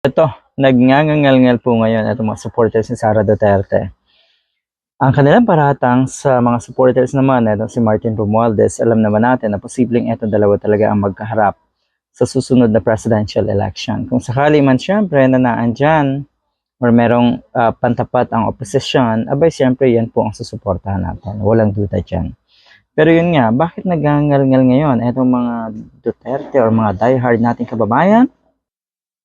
Ito, nagngangangal-ngal po ngayon itong mga supporters ni Sara Duterte. Ang kanilang paratang sa mga supporters naman, ito si Martin Romualdez, alam naman natin na posibleng ito dalawa talaga ang magkaharap sa susunod na presidential election. Kung sakali man siyempre na naandyan or merong ah, pantapat ang opposition, abay siyempre yan po ang susuportahan natin. Walang duda dyan. Pero yun nga, bakit nagngangal-ngal ngayon itong mga Duterte or mga diehard nating kababayan?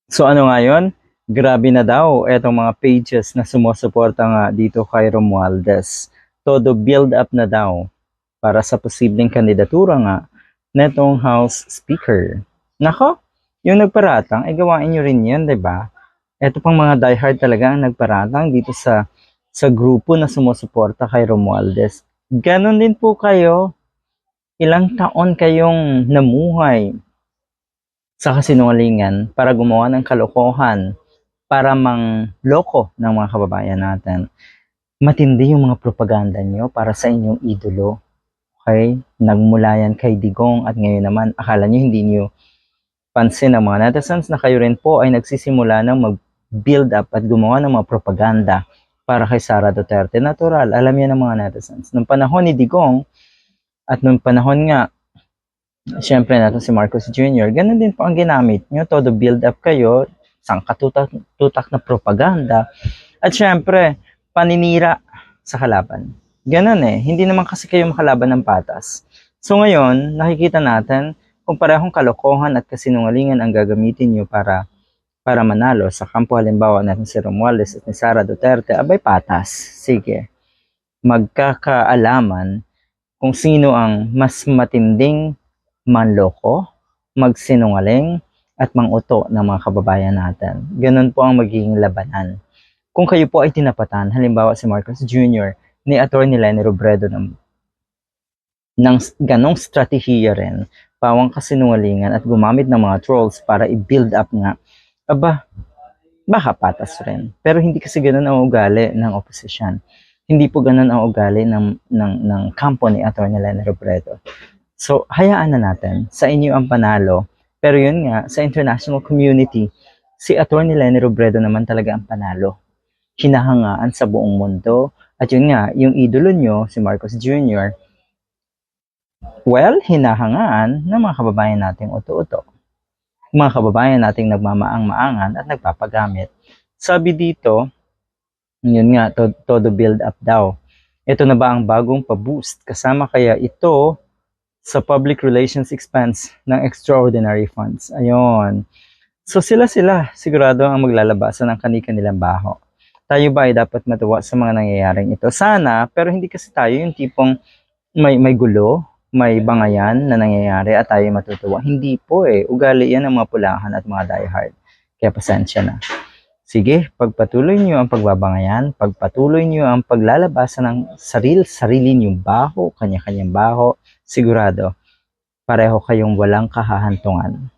So ano nga yun? Grabe na daw etong mga pages na sumusuporta nga dito kay Romualdez. Todo build up na daw para sa posibleng kandidatura nga netong House Speaker. Nako, yung nagparatang, ay gawain nyo rin di ba? Ito pang mga diehard talaga ang nagparatang dito sa sa grupo na sumusuporta kay Romualdez. Ganon din po kayo. Ilang taon kayong namuhay sa kasinungalingan para gumawa ng kalokohan para mang loko ng mga kababayan natin. Matindi yung mga propaganda nyo para sa inyong idolo. Okay? Nagmula yan kay Digong at ngayon naman akala nyo hindi nyo pansin ng mga netizens na kayo rin po ay nagsisimula ng mag-build up at gumawa ng mga propaganda para kay Sara Duterte. Natural, alam yan ng mga netizens. Nung panahon ni Digong at nung panahon nga Siyempre natin si Marcos Jr., ganun din po ang ginamit nyo. Todo build up kayo, sangkatutak tutak na propaganda. At siyempre, paninira sa kalaban. Ganun eh. Hindi naman kasi kayo makalaban ng patas. So ngayon, nakikita natin kung parehong kalokohan at kasinungalingan ang gagamitin nyo para para manalo sa kampo halimbawa natin si Romualdez at ni Sara Duterte, abay patas. Sige. Magkakaalaman kung sino ang mas matinding manloko, magsinungaling, at manguto ng mga kababayan natin. Ganun po ang magiging labanan. Kung kayo po ay tinapatan, halimbawa si Marcos Jr., ni Atty. Lenny Robredo ng, ng ganong strategiya rin, pawang kasinungalingan at gumamit ng mga trolls para i-build up nga, aba, baka patas rin. Pero hindi kasi ganun ang ugali ng opposition. Hindi po ganun ang ugali ng, ng, ng kampo ni Atty. Lenny Robredo. So, hayaan na natin. Sa inyo ang panalo. Pero yun nga, sa international community, si Atty. Lenny Robredo naman talaga ang panalo. Hinahangaan sa buong mundo. At yun nga, yung idolo nyo, si Marcos Jr., well, hinahangaan ng mga kababayan nating uto-uto. Mga kababayan nating nagmamaang-maangan at nagpapagamit. Sabi dito, yun nga, to- todo build up daw. Ito na ba ang bagong pa-boost? Kasama kaya ito sa public relations expense ng extraordinary funds. Ayun. So sila-sila sigurado ang maglalabasan ng kani-kanilang baho. Tayo ba ay dapat matuwa sa mga nangyayaring ito? Sana, pero hindi kasi tayo yung tipong may, may gulo, may bangayan na nangyayari at tayo matutuwa. Hindi po eh. Ugali yan ng mga pulahan at mga diehard. Kaya pasensya na. Sige, pagpatuloy niyo ang pagbabangayan, pagpatuloy niyo ang paglalabasan ng saril, sarili niyong baho, kanya-kanyang baho, sigurado, pareho kayong walang kahahantungan.